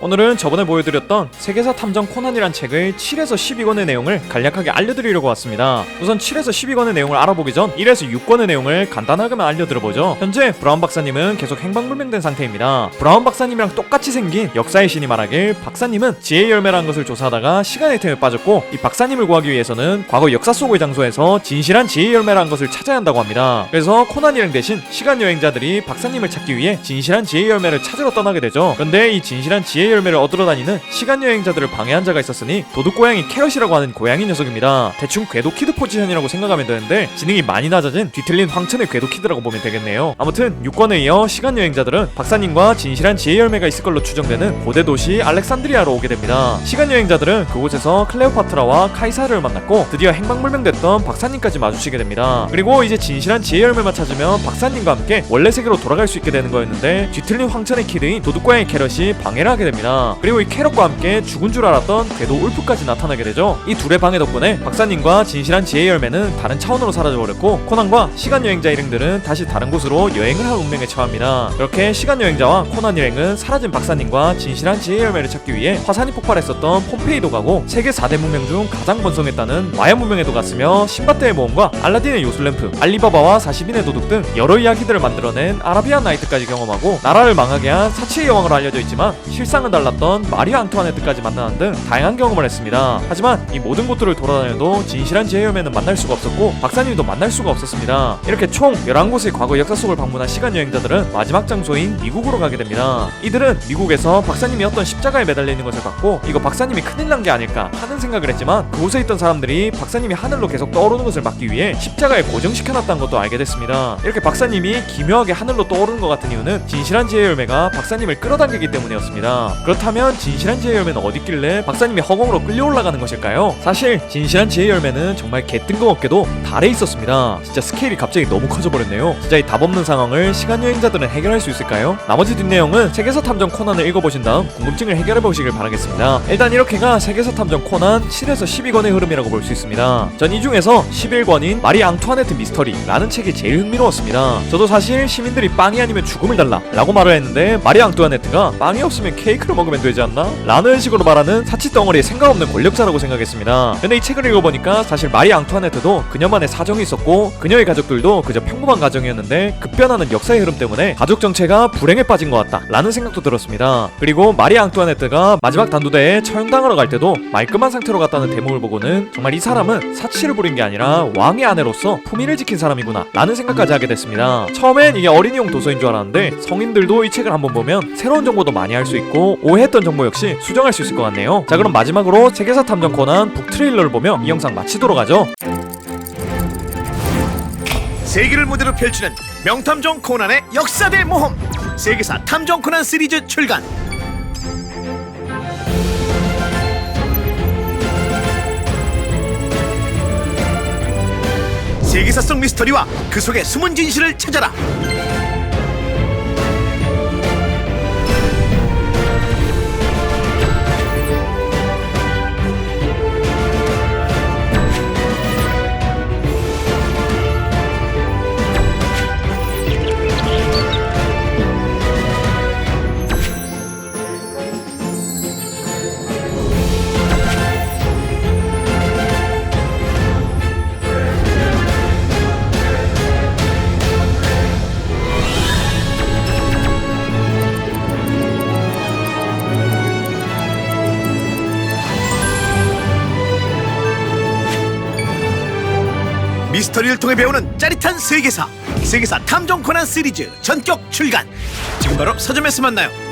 오늘은 저번에 보여드렸던 세계사 탐정 코난이란 책을 7에서 12권의 내용을 간략하게 알려드리려고 왔습니다. 우선 7에서 12권의 내용을 알아보기 전 1에서 6권의 내용을 간단하게만 알려드려보죠. 현재 브라운 박사님은 계속 행방불명된 상태입니다. 브라운 박사님이랑 똑같이 생긴 역사의 신이 말하길 박사님은 지혜의 열매라는 것을 조사하다가 시간의 틈에 빠졌고 이 박사님을 구하기 위해서는 과거 역사 속의 장소에서 진실한 지혜의 열매라는 것을 찾아야 한다고 합니다. 그래서 코난 일행 대신 시간 여행자들이 박사님을 찾기 위해 진실한 지혜의 열매를 찾으러 떠나게 되죠. 그런데 이 진실한 지혜 의 열매를 얻으러 다니는 시간 여행자들을 방해한 자가 있었으니 도둑 고양이 캐럿이라고 하는 고양이 녀석입니다. 대충 궤도 키드 포지션이라고 생각하면 되는데 지능이 많이 낮아진 뒤틀린 황천의 궤도 키드라고 보면 되겠네요. 아무튼 6권에 이어 시간 여행자들은 박사님과 진실한 지혜 열매가 있을 걸로 추정되는 고대 도시 알렉산드리아로 오게 됩니다. 시간 여행자들은 그곳에서 클레오파트라와 카이사르를 만났고 드디어 행방불명됐던 박사님까지 마주치게 됩니다. 그리고 이제 진실한 지혜 열매만 찾으면 박사님과 함께 원래 세계로 돌아갈 수 있게 되는 거였는데 뒤틀린 황천의 키드인 도둑 고양이 캐럿이 방해를 하게 됩니다. 그리고 이 캐럿과 함께 죽은 줄 알았던 궤도 울프까지 나타나게 되죠. 이 둘의 방해 덕분에 박사님과 진실한 지혜 열매는 다른 차원으로 사라져버렸고 코난과 시간 여행자 일행들은 다시 다른 곳으로 여행을 할 운명에 처합니다. 이렇게 시간 여행자와 코난 일행은 사라진 박사님과 진실한 지혜 열매를 찾기 위해 화산이 폭발했었던 폼페이도 가고 세계 4대 문명 중 가장 번성했다는 마야 문명에도 갔으며 신바트의 모험과 알라딘의 요술램프, 알리바바와 40인의 도둑 등 여러 이야기들을 만들어낸 아라비안 나이트까지 경험하고 나라를 망하게 한 사치의 여왕으로 알려져 있지만 실상은 달랐던 마리 앙투아네트까지 만나는 등 다양한 경험을 했습니다. 하지만 이 모든 곳들을 돌아다녀도 진실한 열매는 만날 수가 없었고 박사님도 만날 수가 없었습니다. 이렇게 총 11곳의 과거 역사 속을 방문한 시간 여행자들은 마지막 장소인 미국으로 가게 됩니다. 이들은 미국에서 박사님이 어떤 십자가에 매달려 있는 것을 봤고 이거 박사님이 큰일 난 게 아닐까 하는 생각을 했지만 그곳에 있던 사람들이 박사님이 하늘로 계속 떠오르는 것을 막기 위해 십자가에 고정시켜놨다는 것도 알게 됐습니다. 이렇게 박사님이 기묘하게 하늘로 떠오르는 것 같은 이유는 진실한 지혜 열매가 박사님을 끌어당기기 때문이었습니다. 그렇다면 진실한 지혜 열매는 어디 있길래 박사님이 허공으로 끌려 올라가는 것일까요? 사실 진실한 지혜 열매는 정말 개뜬금없게도 달에 있었습니다. 진짜 스케일이 갑자기 너무 커져버렸네요. 진짜 이 답 없는 상황을 시간 여행자들은 해결할 수 있을까요? 나머지 뒷내용은 세계사 탐정 코난을 읽어보신 다음 궁금증을 해결해 보시길 바라겠습니다. 일단 이렇게가 세계사 탐정 코난 7에서 12권의 흐름이라고 볼 수 있습니다. 전 이 중에서 11권인 마리 앙투아네트 미스터리라는 책이 제일 흥미로웠습니다. 저도 사실 시민들이 빵이 아니면 죽음을 달라 라고 말을 했는데 마리 앙투아네트가 빵이 없으면 케이크 를 먹으면 되지 않나? 라는 식으로 말하는 사치 덩어리의 생각 없는 권력자라고 생각했습니다. 근데 이 책을 읽어보니까 사실 마리 앙투아네트도 그녀만의 사정이 있었고 그녀의 가족들도 그저 평범한 가정이었는데 급변하는 역사의 흐름 때문에 가족 정체가 불행에 빠진 것 같다 라는 생각도 들었습니다. 그리고 마리 앙투아네트가 마지막 단두대에 처형당하러 갈 때도 말끔한 상태로 갔다는 대목을 보고는 정말 이 사람은 사치를 부린 게 아니라 왕의 아내로서 품위를 지킨 사람이구나 라는 생각까지 하게 됐습니다. 처음엔 이게 어린이용 도서인 줄 알았는데 성인들도 이 책을 한번 보면 새로운 정보도 많이 알 수 있고 오해했던 정보 역시 수정할 수 있을 것 같네요. 자 그럼 마지막으로 세계사 탐정 코난 북 트레일러를 보며 이 영상 마치도록 하죠. 세계를 무대로 펼치는 명탐정 코난의 역사대 모험 세계사 탐정 코난 시리즈 출간 세계사성 미스터리와 그 속의 숨은 진실을 찾아라 미스터리를 통해 배우는 짜릿한 세계사. 세계사 탐정 코난 시리즈 전격 출간. 지금 바로 서점에서 만나요